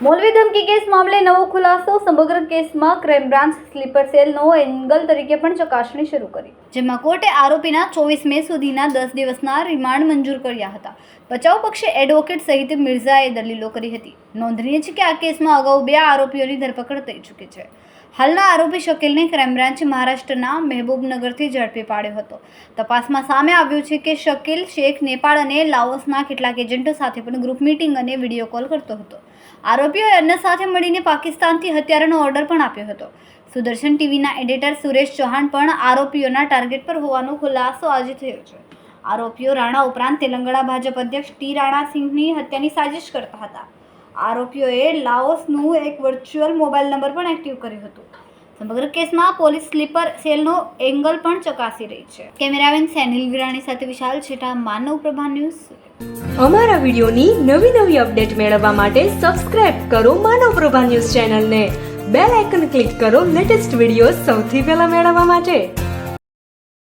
મોલવી ધમકી કેસ મામલે નવો ખુલાસો, સમગ્ર કેસમાં ક્રાઇમ બ્રાન્ચ સ્લીપર સેલનો એંગલ તરીકે પણ ચકાસણી શરૂ કરી. જેમાં કોર્ટે આરોપીના ચોવીસ મે સુધીના દસ દિવસના રિમાન્ડ મંજૂર કર્યા હતા. બચાવ પક્ષે એડવોકેટ સહિત મિર્ઝાએ દલીલો કરી હતી. નોંધનીય છે કે આ કેસમાં અગાઉ બે આરોપીઓની ધરપકડ થઈ ચૂકી છે. હાલના આરોપી શકીલને ક્રાઇમ બ્રાન્ચ મહારાષ્ટ્રના મહેબૂબનગરથી ઝડપી પાડ્યો હતો. તપાસમાં સામે આવ્યું છે કે શકીલ, શેખ, નેપાળ અને લાઓસના કેટલાક એજન્ટો સાથે પણ ગ્રુપ મીટિંગ અને વીડિયો કોલ કરતો હતો. આરોપીઓએ અન્ય સાથે મળીને પાકિસ્તાનથી હત્યારાનો ઓર્ડર પણ આપ્યો હતો. સુદર્શન ટીવીના એડિટર સુરેશ ચૌહાણ પણ આરોપીઓના ટાર્ગેટ પર હોવાનો ખુલાસો આજે થયો છે. આરોપીઓ રાણા ઉપરાંત તેલંગાણા ભાજપ અધ્યક્ષ ટી રાણા સિંહની હત્યાની સાજિશ કરતા હતા. આરોપીઓએ લાઓસનું એક વર્ચ્યુઅલ મોબાઈલ નંબર પણ એક્ટિવ કર્યું હતું. સમગ્ર કેસમાં પોલીસ સ્લીપર સેલનો એંગલ પણ ચકાસી રહી છે. કેમેરામેન સેનિલ વિરાણી સાથે વિશાલ છેટા, માનવ પ્રભા ન્યૂઝ અમારા વિડીયોની નવી નવી અપડેટ મેળવવા માટે સબસ્ક્રાઇબ કરો માનવ પ્રભા ન્યૂઝ ચેનલને. બેલ આઇકન ક્લિક કરો લેટેસ્ટ વીડિયો સૌથી પહેલા મેળવવા માટે.